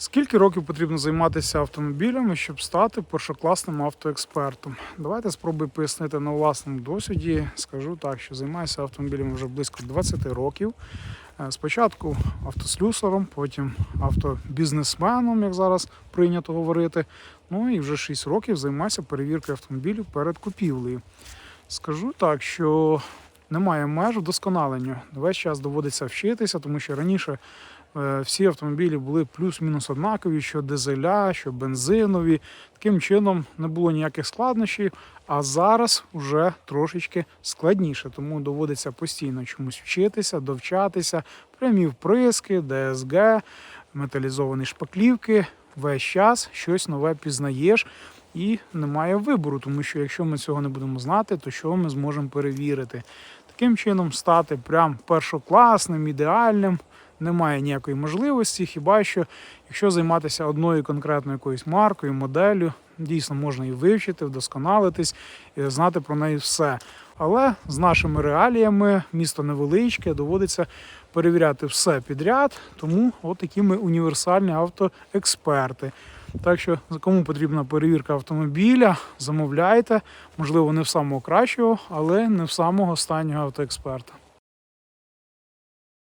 Скільки років потрібно займатися автомобілями, щоб стати першокласним автоекспертом? Давайте спробую пояснити на власному досвіді. Скажу так, що займаюся автомобілями вже близько 20 років. Е, Спочатку автослюсаром, потім автобізнесменом, як зараз прийнято говорити. Ну і вже 6 років займаюся перевіркою автомобілів перед купівлею. Скажу так, що немає меж вдосконаленню. Весь час доводиться вчитися, тому що раніше е, всі автомобілі були плюс-мінус однакові, що дизеля, що бензинові. Таким чином не було ніяких складнощів, а зараз вже трошечки складніше, тому доводиться постійно чомусь вчитися, довчатися, прямі вприски, ДСГ, металізовані шпаклівки. Весь час щось нове пізнаєш і немає вибору, тому що якщо ми цього не будемо знати, то що ми зможемо перевірити? Таким чином стати прям першокласним, ідеальним немає ніякої можливості, хіба що якщо займатися одною конкретною якоюсь маркою, моделлю, дійсно можна і вивчити, вдосконалитись і знати про неї все. Але з нашими реаліями місто невеличке, доводиться перевіряти все підряд, тому от такі ми універсальні автоексперти. Так що кому потрібна перевірка автомобіля, замовляйте. Можливо, не в самого кращого, але не в самого останнього автоексперта.